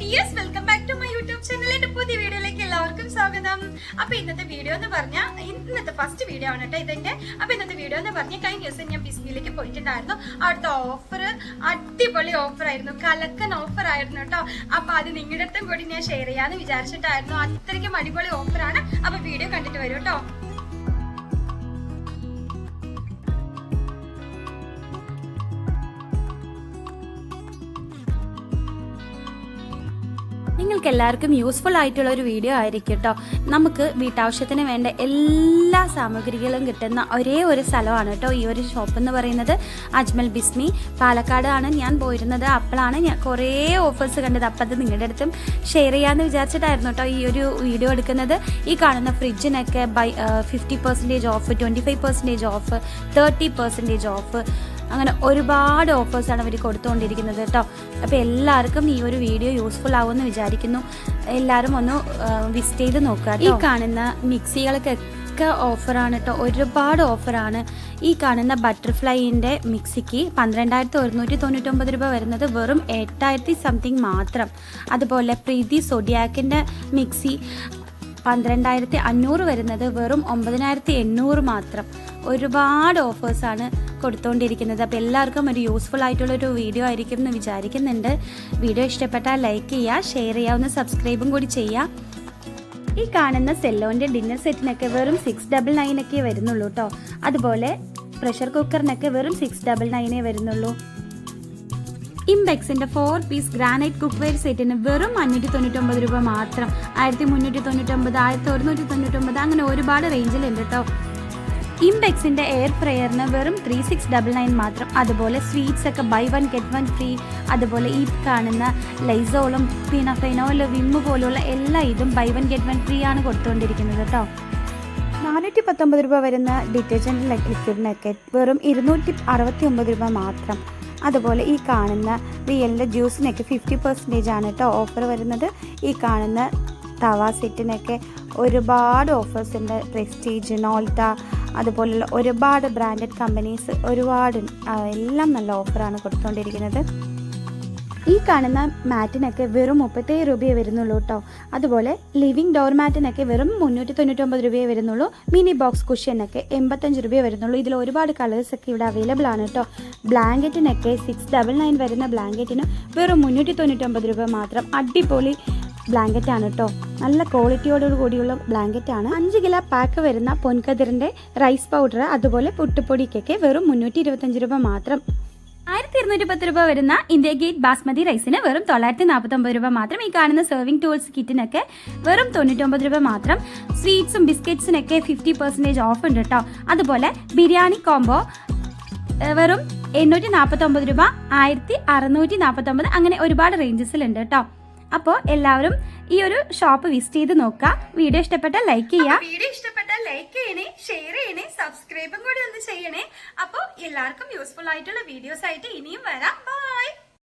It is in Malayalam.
Dears welcome back to my YouTube channel എന്റെ പുതിയ വീഡിയോയിലേക്ക് എല്ലാവർക്കും സ്വാഗതം. അപ്പൊ ഇന്നത്തെ വീഡിയോ എന്ന് പറഞ്ഞാൽ ഇന്നത്തെ ഫസ്റ്റ് വീഡിയോ ആണ് കേട്ടോ ഇതിന്റെ. അപ്പൊ ഇന്നത്തെ വീഡിയോ എന്ന് പറഞ്ഞാൽ കഴിഞ്ഞ ദിവസം ഞാൻ ബിസ്മിയിലേക്ക് പോയിട്ടുണ്ടായിരുന്നു. അവിടുത്തെ ഓഫർ അടിപൊളി ഓഫർ ആയിരുന്നു. കലക്കൻ ഓഫർ ആയിരുന്നു കേട്ടോ അപ്പൊ അത് നിങ്ങളുടെ അടുത്തും കൂടി ഞാൻ ഷെയർ ചെയ്യാന്ന് വിചാരിച്ചിട്ടായിരുന്നു. അത്രയ്ക്കും അടിപൊളി ഓഫറാണ് അപ്പൊ വീഡിയോ കണ്ടിട്ട് വരും കേട്ടോ നിങ്ങൾക്ക് എല്ലാവർക്കും യൂസ്ഫുൾ ആയിട്ടുള്ള ഒരു വീഡിയോ ആയിരിക്കും കേട്ടോ നമുക്ക് വീട്ടാവശ്യത്തിന് വേണ്ട എല്ലാ സാമഗ്രികളും കിട്ടുന്ന ഒരേ ഒരു സ്ഥലമാണ് കേട്ടോ ഈ ഒരു ഷോപ്പ് എന്ന് പറയുന്നത്. അജ്മൽ ബിസ്മി പാലക്കാട് ആണ്. ഞാൻ പോയിരുന്നത് അപ്പോഴാണ് ഞാൻ കുറേ ഓഫേഴ്സ് കണ്ടത്. അപ്പം അത് നിങ്ങളുടെ അടുത്തും ഷെയർ ചെയ്യാമെന്ന് വിചാരിച്ചിട്ടായിരുന്നു കേട്ടോ ഈ ഒരു വീഡിയോ എടുക്കുന്നത്. ഈ കാണുന്ന ഫ്രിഡ്ജിനൊക്കെ buy fifty percentage off twenty five percentage off thirty percentage off അങ്ങനെ ഒരുപാട് ഓഫേഴ്സാണ് അവർ കൊടുത്തുകൊണ്ടിരിക്കുന്നത് കേട്ടോ. അപ്പോൾ എല്ലാവർക്കും ഈ ഒരു വീഡിയോ യൂസ്ഫുൾ ആവുമെന്ന് വിചാരിക്കുന്നു. എല്ലാവരും ഒന്ന് വിസിറ്റ് ചെയ്ത് നോക്കുക ഈ കാണുന്ന മിക്സികൾക്കൊക്കെ ഓഫറാണ് കേട്ടോ. ഒരുപാട് ഓഫറാണ് ഈ കാണുന്ന ബട്ടർഫ്ലൈന്റെ മിക്സിക്ക് പന്ത്രണ്ടായിരത്തി ഒരുന്നൂറ്റി തൊണ്ണൂറ്റൊമ്പത് രൂപ വരുന്നത് വെറും എട്ടായിരത്തി സംതിങ് മാത്രം. അതുപോലെ പ്രീതി സൊഡിയാക്കിന്റെ മിക്സി പന്ത്രണ്ടായിരത്തി അഞ്ഞൂറ് വരുന്നത് വെറും ഒമ്പതിനായിരത്തി എണ്ണൂറ് മാത്രം. ഒരുപാട് ഓഫേഴ്സാണ് കൊടുത്തുകൊണ്ടിരിക്കുന്നത് അപ്പോൾ എല്ലാവർക്കും ഒരു യൂസ്ഫുൾ ആയിട്ടുള്ള ഒരു വീഡിയോ ആയിരിക്കും എന്ന് വിചാരിക്കുന്നുണ്ട്. വീഡിയോ ഇഷ്ടപ്പെട്ടാൽ ലൈക്ക് ചെയ്യുക ഷെയർ ചെയ്യാവുന്ന സബ്സ്ക്രൈബും കൂടി ചെയ്യുക. ഈ കാണുന്ന സെല്ലോന്റെ ഡിന്നർ സെറ്റിനൊക്കെ വെറും സിക്സ് ഡബിൾ നയനൊക്കെ വരുന്നുള്ളൂ കേട്ടോ അതുപോലെ പ്രഷർ കുക്കറിനൊക്കെ വെറും സിക്സ് ഡബിൾ നയനേ വരുന്നുള്ളൂ. ഇംബെക്സിന്റെ four piece granite cookware സെറ്റിന് വെറും അഞ്ഞൂറ്റി തൊണ്ണൂറ്റൊമ്പത് രൂപ മാത്രം. ആയിരത്തി മുന്നൂറ്റി തൊണ്ണൂറ്റൊമ്പത് ആയിരത്തി ഒരുന്നൂറ്റി തൊണ്ണൂറ്റൊമ്പത് അങ്ങനെ ഒരുപാട് റേഞ്ചിലുണ്ട് കേട്ടോ ഇംബെക്സിന്റെ എയർ ഫ്രയറിന് വെറും ത്രീ സിക്സ് ഡബിൾ നയൻ മാത്രം. അതുപോലെ സ്വീറ്റ്സ് ഒക്കെ buy one get one free അതുപോലെ ഈ കാണുന്ന ലൈസോളും പിന്നെ വിമ്മ് പോലുള്ള എല്ലാ ഇതും buy one get one free ആണ് കൊടുത്തുകൊണ്ടിരിക്കുന്നത് കേട്ടോ നാനൂറ്റി പത്തൊമ്പത് രൂപ വരുന്ന ഡിറ്റർജന്റ് ലിക്വിഡിനൊക്കെ വെറും ഇരുന്നൂറ്റി അറുപത്തി ഒമ്പത് രൂപ മാത്രം. അതുപോലെ ഈ കാണുന്ന റിയലിന്റെ ജ്യൂസിനൊക്കെ ഫിഫ്റ്റി പെർസെന്റേജ് ആണ് കേട്ടോ ഓഫർ വരുന്നത്. ഈ കാണുന്ന തവ സെറ്റിനൊക്കെ ഒരുപാട് ഓഫേഴ്സ് ഉണ്ട്. പ്രസ്റ്റീജ് നോൾട്ട അതുപോലുള്ള ഒരുപാട് ബ്രാൻഡഡ് കമ്പനീസ് ഒരുപാട് എല്ലാം നല്ല ഓഫറാണ് കൊടുത്തുകൊണ്ടിരിക്കുന്നത് ഈ കാണുന്ന മാറ്റിനൊക്കെ വെറും മുപ്പത്തേഴ് രൂപയേ വരുന്നുള്ളൂ കേട്ടോ അതുപോലെ ലിവിംഗ് ഡോർ മാറ്റിനൊക്കെ വെറും മുന്നൂറ്റി തൊണ്ണൂറ്റൊമ്പത് രൂപയെ വരുന്നുള്ളൂ. മിനി ബോക്സ് കുഷ്യനൊക്കെ എൺപത്തഞ്ച് രൂപയേ വരുന്നുള്ളൂ. ഇതിൽ ഒരുപാട് കളേഴ്സ് ഒക്കെ ഇവിടെ അവൈലബിൾ ആണ് കേട്ടോ ബ്ലാങ്കറ്റിനൊക്കെ സിക്സ് ഡബിൾ നയൻ വരുന്ന ബ്ലാങ്കറ്റിന് വെറും മുന്നൂറ്റി തൊണ്ണൂറ്റൊമ്പത് രൂപ മാത്രം അടിപൊളി ബ്ലാങ്കറ്റ് ആണ് കേട്ടോ നല്ല ക്വാളിറ്റിയോടു കൂടിയുള്ള ബ്ലാങ്കറ്റ് ആണ്. അഞ്ച് കിലോ പാക്ക് വരുന്ന പൊൻകതിറിന്റെ റൈസ് പൗഡർ അതുപോലെ പുട്ടുപൊടിക്കൊക്കെ വെറും മുന്നൂറ്റി രൂപ മാത്രം ആയിരത്തി ഇരുന്നൂറ്റി പത്ത് രൂപ വരുന്ന ഇന്ത്യ ഗേറ്റ് ബാസ്മതി റൈസിന് വെറും തൊള്ളായിരത്തി നാൽപ്പത്തൊമ്പത് രൂപ മാത്രം ഈ കാണുന്ന സെർവിംഗ് ടൂൾസ് കിറ്റിനൊക്കെ വെറും തൊണ്ണൂറ്റൊമ്പത് രൂപ മാത്രം. സ്വീറ്റ്സും ബിസ്ക്കറ്റ്സിനൊക്കെ ഫിഫ്റ്റി പെർസെന്റേജ് ഓഫ് ഉണ്ട് കേട്ടോ അതുപോലെ ബിരിയാണി കോംബോ വെറും എണ്ണൂറ്റി നാൽപ്പത്തൊമ്പത് രൂപ ആയിരത്തി അറുന്നൂറ്റി നാൽപ്പത്തൊമ്പത് അങ്ങനെ ഒരുപാട് റേഞ്ചസിലുണ്ട് കേട്ടോ അപ്പോൾ എല്ലാവരും ഈ ഒരു ഷോപ്പ് വിസിറ്റ് ചെയ്ത് നോക്കുക. വീഡിയോ ഇഷ്ടപ്പെട്ട ലൈക്ക് ചെയ്യുക. വീഡിയോ ഇഷ്ടപ്പെട്ട ലൈക്ക് ചെയ്യണേ ഷെയർ ചെയ്യണേ സബ്സ്ക്രൈബും കൂടി ഒന്ന് ചെയ്യണേ. അപ്പോൾ എല്ലാവർക്കും യൂസ്ഫുൾ ആയിട്ടുള്ള വീഡിയോസ് ആയിട്ട് ഇനിയും വരാം. ബൈ